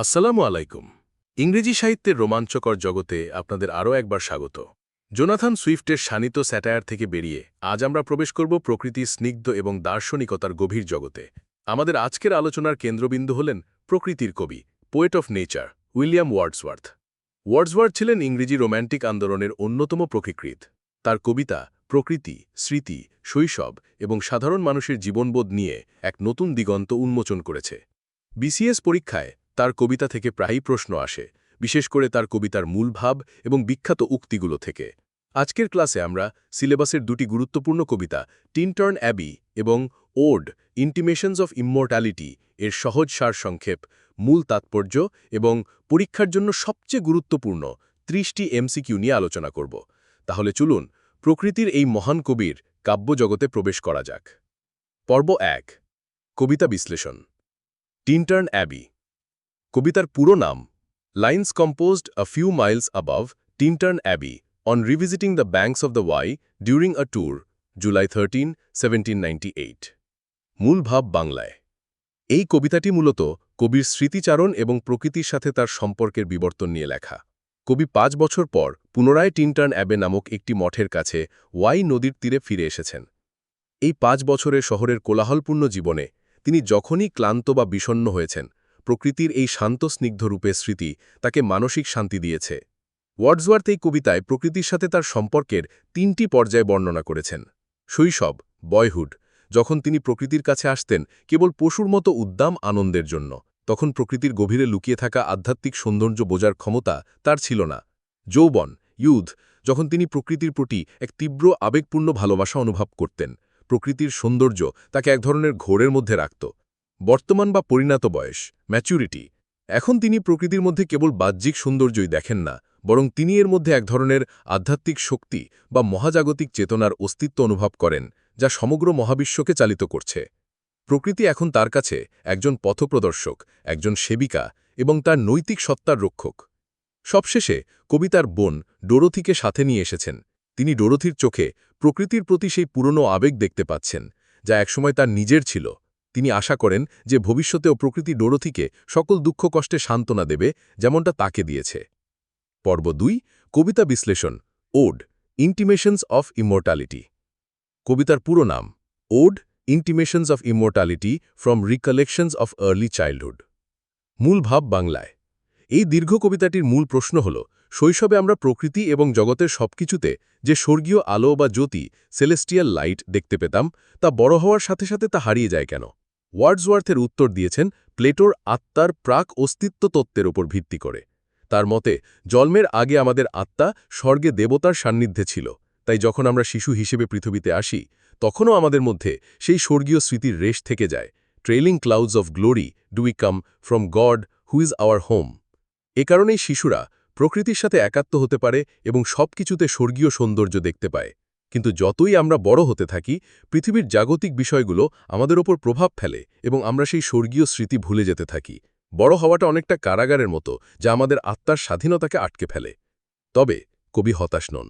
আসসালামু আলাইকুম। ইংরেজি সাহিত্যের রোমাঞ্চকর জগতে আপনাদের আরও একবার স্বাগত। জোনাথান সুইফটের শানিত স্যাটায়ার থেকে বেরিয়ে আজ আমরা প্রবেশ করব প্রকৃতির স্নিগ্ধ এবং দার্শনিকতার গভীর জগতে। আমাদের আজকের আলোচনার কেন্দ্রবিন্দু হলেন প্রকৃতির কবি poet of nature William Wordsworth. Wordsworth ছিলেন ইংরেজি রোম্যান্টিক আন্দোলনের অন্যতম প্রকৃকৃত তার কবিতা, প্রকৃতি, স্মৃতি, শৈশব এবং সাধারণ মানুষের জীবনবোধ নিয়ে এক নতুন দিগন্ত উন্মোচন করেছে। বিসিএস পরীক্ষায় তার কবিতা থেকে প্রায়ই প্রশ্ন আসে, বিশেষ করে তার কবিতার মূল ভাব এবং বিখ্যাত উক্তিগুলো থেকে। আজকের ক্লাসে আমরা সিলেবাসের দুটি গুরুত্বপূর্ণ কবিতা টিনটার্ন অ্যাবি এবং ওড, ইন্টিমেশনস অফ ইম্মর্টালিটি, এর সহজ সার সংক্ষেপ, মূল তাৎপর্য এবং পরীক্ষার জন্য সবচেয়ে গুরুত্বপূর্ণ ত্রিশটি এমসিকিউ নিয়ে আলোচনা করব। তাহলে চলুন, প্রকৃতির এই মহান কবির কাব্যজগতে প্রবেশ করা যাক। পর্ব এক, কবিতা বিশ্লেষণ। টিনটার্ন অ্যাবি কবিতার পুরো নাম lines composed a few miles above Tintern Abbey on revisiting the banks of the Wye during a tour July thirteen seventeen মূল ভাব বাংলায়। এই কবিতাটি মূলত কবির স্মৃতিচারণ এবং প্রকৃতির সাথে তার সম্পর্কের বিবর্তন নিয়ে লেখা। কবি পাঁচ বছর পর পুনরায় টিনটার্ন অ্যাবে নামক একটি মঠের কাছে ওয়াই নদীর তীরে ফিরে এসেছেন। এই পাঁচ বছরে শহরের কোলাহলপূর্ণ জীবনে তিনি যখনই ক্লান্ত বা বিষণ্ণ হয়েছেন প্রকৃতির এই শান্ত স্নিগ্ধ রূপের স্মৃতি তাকে মানসিক শান্তি দিয়েছে। ওয়ার্ডসওয়ার্থ এই কবিতায় প্রকৃতির সাথে তার সম্পর্কের তিনটি পর্যায়ে বর্ণনা করেছেন। শৈশব, বয়হুড, যখন তিনি প্রকৃতির কাছে আসতেন কেবল পশুর মতো উদ্দাম আনন্দের জন্য, তখন প্রকৃতির গভীরে লুকিয়ে থাকা আধ্যাত্মিক সৌন্দর্য বোঝার ক্ষমতা তার ছিল না। যৌবন, ইউথ, যখন তিনি প্রকৃতির প্রতি এক তীব্র আবেগপূর্ণ ভালোবাসা অনুভব করতেন, প্রকৃতির সৌন্দর্য তাকে এক ধরনের ঘোরের মধ্যে রাখত। বর্তমান বা পরিণত বয়স ম্যাচুরিটি এখন তিনি প্রকৃতির মধ্যে কেবল বাহ্যিক সৌন্দর্যই দেখেন না, বরং তিনি এর মধ্যে এক ধরনের আধ্যাত্মিক শক্তি বা মহাজাগতিক চেতনার অস্তিত্ব অনুভব করেন, যা সমগ্র মহাবিশ্বকে চালিত করছে। প্রকৃতি এখন তার কাছে একজন পথপ্রদর্শক, একজন সেবিকা এবং তার নৈতিক সত্তার রক্ষক। সবশেষে কবিতার বোন ডোরথিকে সাথে নিয়ে এসেছেন। তিনি ডোরথির চোখে প্রকৃতির প্রতি সেই পুরনো আবেগ দেখতে পাচ্ছেন, যা একসময় তার নিজের ছিল। তিনি আশা করেন যে ভবিষ্যতেও প্রকৃতি ডোরথিকে সকল দুঃখ কষ্টে সান্ত্বনা দেবে, যেমনটা তাকে দিয়েছে। পর্ব দুই, কবিতা বিশ্লেষণ, ওড ইন্টিমেশনস অফ ইমোর্টালিটি কবিতার পুরো নাম, ode intimations of immortality from recollections of early childhood মূল ভাব বাংলায়। এই দীর্ঘ কবিতাটির মূল প্রশ্ন হল শৈশবে আমরা প্রকৃতি এবং জগতের সবকিছুতে যে স্বর্গীয় আলো বা জ্যোতি সেলেস্টিয়াল লাইট দেখতে পেতাম, তা বড় হওয়ার সাথে সাথে তা হারিয়ে যায় কেন? ওয়ার্ডসওয়ার্থের উত্তর দিয়েছেন, প্লেটোর আত্মার প্রাক অস্তিত্ব তত্ত্বের ওপর ভিত্তি করে। তার মতে, জন্মের আগে আমাদের আত্মা স্বর্গে দেবতার সান্নিধ্যে ছিল, তাই যখন আমরা শিশু হিসেবে পৃথিবীতে আসি, তখনও আমাদের মধ্যে সেই স্বর্গীয় স্মৃতির রেশ থেকে যায়। Trailing clouds of glory do we come from God who is our home এ কারণেই শিশুরা প্রকৃতির সাথে একাত্ম হতে পারে এবং সব কিছুতে স্বর্গীয় সৌন্দর্য দেখতে পায়। কিন্তু যতই আমরা বড় হতে থাকি, পৃথিবীর জাগতিক বিষয়গুলো আমাদের ওপর প্রভাব ফেলে এবং আমরা সেই স্বর্গীয় স্মৃতি ভুলে যেতে থাকি। বড় হওয়াটা অনেকটা কারাগারের মতো, যা আমাদের আত্মার স্বাধীনতাকে আটকে ফেলে। তবে কবি হতাশ নন।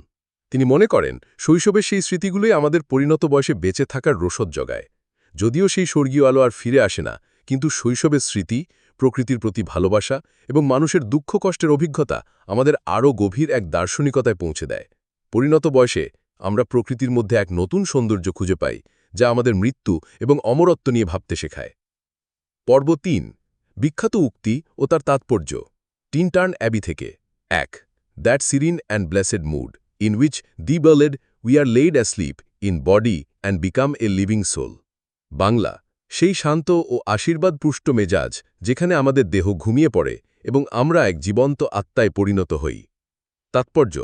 তিনি মনে করেন, শৈশবের সেই স্মৃতিগুলোই আমাদের পরিণত বয়সে বেঁচে থাকার রসদ জগায়। যদিও সেই স্বর্গীয় আলো আর ফিরে আসে না, কিন্তু শৈশবের স্মৃতি প্রকৃতির প্রতি ভালোবাসা এবং মানুষের দুঃখ কষ্টের অভিজ্ঞতা আমাদের আরও গভীর এক দার্শনিকতায় পৌঁছে দেয়। পরিণত বয়সে আমরা প্রকৃতির মধ্যে এক নতুন সৌন্দর্য খুঁজে পাই, যা আমাদের মৃত্যু এবং অমরত্ব নিয়ে ভাবতে শেখায়। পর্ব তিন, বিখ্যাত উক্তি ও তার তাৎপর্য টিন টার্ন অ্যাবি থেকে। এক, that serene and blessed mood, in which the burden we are laid asleep in body and become a living soul. Bangla সেই শান্ত ও আশীর্বাদপুষ্ট মেজাজ যেখানে আমাদের দেহ ঘুমিয়ে পড়ে এবং আমরা এক জীবন্ত আত্মায় পরিণত হই। তাৎপর্য,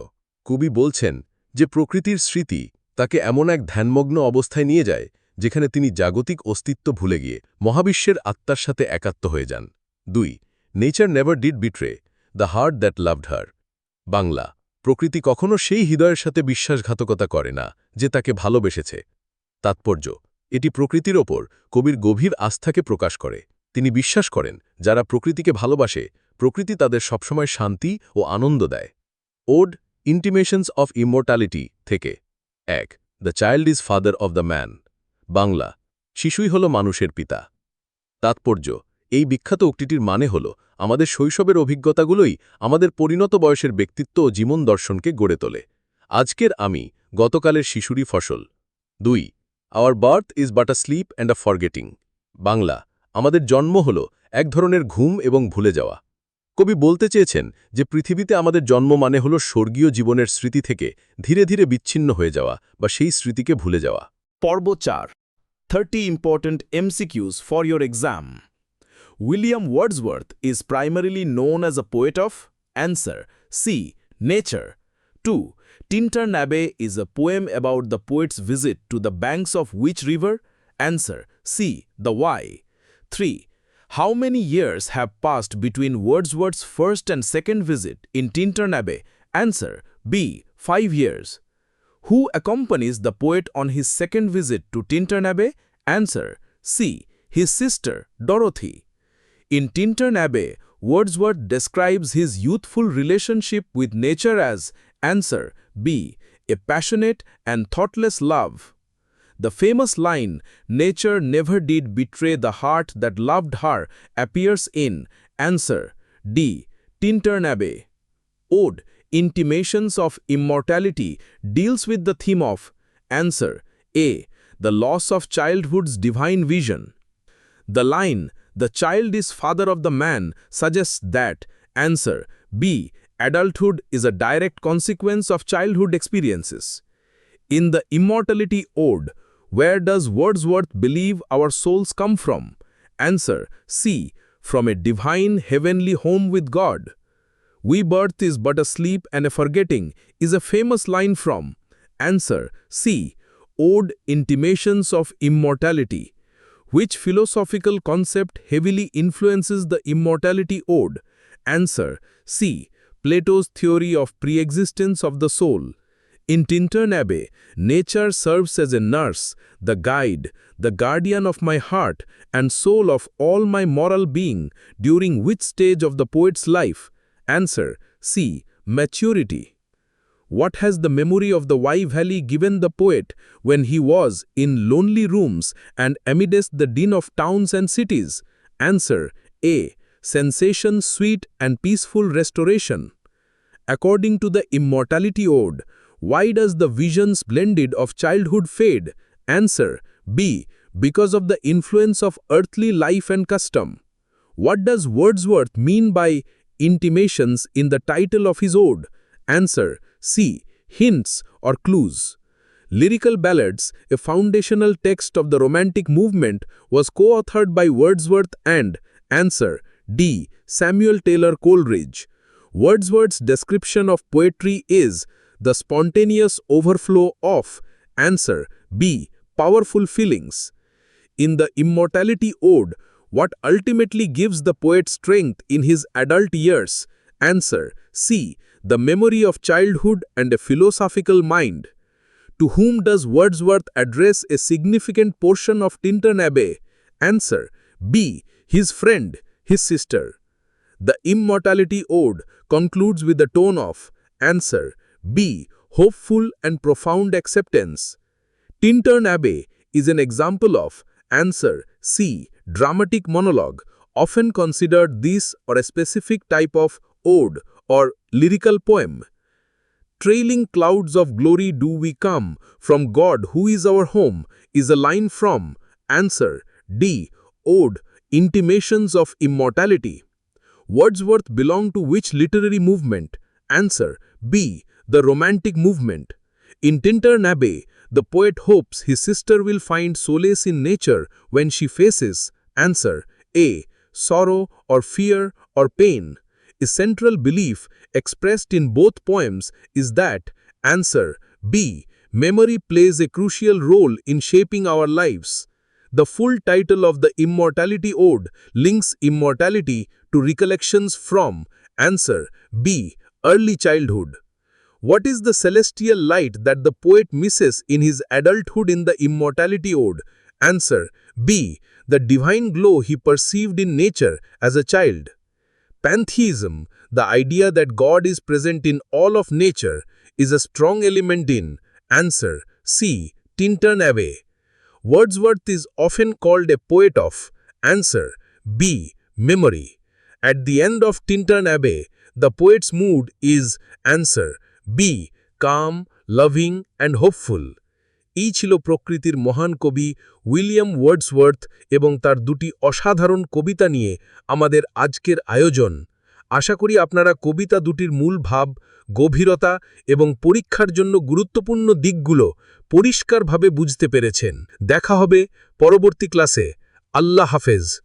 কবি বলছেন যে প্রকৃতির স্মৃতি তাকে এমন এক ধ্যানমগ্ন অবস্থায় নিয়ে যায় যেখানে তিনি জাগতিক অস্তিত্ব ভুলে গিয়ে মহাবিশ্বের আত্মার সাথে একাত্ম হয়ে যান। দুই, nature never did betray the heart that loved her. Bangla, প্রকৃতি কখনো সেই হৃদয়ের সাথে বিশ্বাসঘাতকতা করে না যে তাকে ভালোবেসেছে। তাৎপর্য এটি প্রকৃতির ওপর কবির গভীর আস্থাকে প্রকাশ করে। তিনি বিশ্বাস করেন, যারা প্রকৃতিকে ভালোবাসে, প্রকৃতি তাদের সবসময় শান্তি ও আনন্দ দেয়। ওড ইন্টিমেশনস অফ ইমোর্টালিটি থেকে। এক the child is father of the man Bangla, শিশুই হল মানুষের পিতা তাৎপর্য, এই বিখ্যাত উক্তিটির মানে হল, আমাদের শৈশবের অভিজ্ঞতাগুলোই আমাদের পরিণত বয়সের ব্যক্তিত্ব ও জীবন দর্শনকে গড়ে তোলে। আজকের আমি, গতকালের শিশুরই ফসল। দুই our birth is but a sleep and a forgetting Bangla, আমাদের জন্ম হল এক ধরনের ঘুম এবং ভুলে যাওয়া। কবি বলতে চেয়েছেন যে পৃথিবীতে আমাদের জন্ম মানে হল স্বর্গীয় জীবনের স্মৃতি থেকে ধীরে ধীরে বিচ্ছিন্ন হয়ে যাওয়া বা সেই স্মৃতিকে ভুলে যাওয়া। পর্ব চার thirty important MCQs for your exam William Wordsworth is primarily known as a poet of answer C nature to Tintern Abbey is a poem about the poet's visit to the banks of which river? Answer C. The Y. 3. How many years have passed between Wordsworth's first and second visit in Tinternabbe? Answer B. 5 years. Who accompanies the poet on his second visit to Tintern Abbey? Answer C. His sister, Dorothy. In Tintern Abbey, Wordsworth describes his youthful relationship with nature as Answer B. A passionate and thoughtless love. The famous line, Nature never did betray the heart that loved her, appears in Answer D. Tinternabbe. Ode, Intimations of Immortality, deals with the theme of Answer A. The loss of childhood's divine vision. The line, The child is father of the man, suggests that Answer B. Adulthood is a direct consequence of childhood experiences. In the Immortality Ode, where does Wordsworth believe our souls come from? Answer C. From a divine heavenly home with God. We birth is but a sleep and a forgetting is a famous line from Answer C. Ode Intimations of Immortality. Which philosophical concept heavily influences the Immortality Ode? Answer C. Plato's theory of pre-existence of the soul. In Tintern Abbey, nature serves as a nurse, the guide, the guardian of my heart and soul of all my moral being, during which stage of the poet's life? Answer C. Maturity. What has the memory of the Wye Valley given the poet when he was in lonely rooms and amidst the din of towns and cities? Answer A. Sensation sweet and peaceful restoration. According to the Immortality Ode, why does the vision splendid of childhood fade? Answer B. Because of the influence of earthly life and custom. What does Wordsworth mean by intimations in the title of his ode? Answer C. Hints or clues. Lyrical Ballads, a foundational text of the Romantic movement, was co-authored by Wordsworth and Answer D. Samuel Taylor Coleridge. Wordsworth's description of poetry is the spontaneous overflow of Answer B. Powerful feelings. In the Immortality Ode, what ultimately gives the poet strength in his adult years? Answer C. The memory of childhood and a philosophical mind. To whom does Wordsworth address a significant portion of Tintern Abbey? Answer B. His friend, his sister. The Immortality Ode concludes with the tone of Answer B. Hopeful and profound acceptance. Tintern Abbey is an example of Answer C. Dramatic monologue, often considered this or a specific type of ode or lyrical poem. Trailing clouds of glory do we come from God who is our home is a line from Answer D. Ode Intimations of Immortality. Wordsworth belonged to which literary movement? Answer B. The Romantic movement. In Tintern Abbey, the poet hopes his sister will find solace in nature when she faces Answer A. Sorrow or fear or pain. A central belief expressed in both poems is that Answer B. Memory plays a crucial role in shaping our lives. The full title of the Immortality Ode links immortality to recollections from Answer B. Early childhood. What is the celestial light that the poet misses in his adulthood in the Immortality Ode? Answer B. The divine glow he perceived in nature as a child. Pantheism, the idea that God is present in all of nature, is a strong element in Answer C. Tinternabbe. Wordsworth is often called a poet of Answer B. Memory. At the end of Tintern Abbey, the poet's mood is answer B. Calm, loving and hopeful. এই ছিল প্রকৃতির মহান কবি William Wordsworth এবং তার দুটি অসাধারণ কবিতা নিয়ে আমাদের আজকের আয়োজন আশা করি আপনারা কবিতা দুটির মূল ভাব গভীরতা এবং পরীক্ষার জন্য গুরুত্বপূর্ণ দিকগুলো পরিষ্কারভাবে বুঝতে পেরেছেন। দেখা হবে পরবর্তী ক্লাসে। আল্লাহ হাফেজ।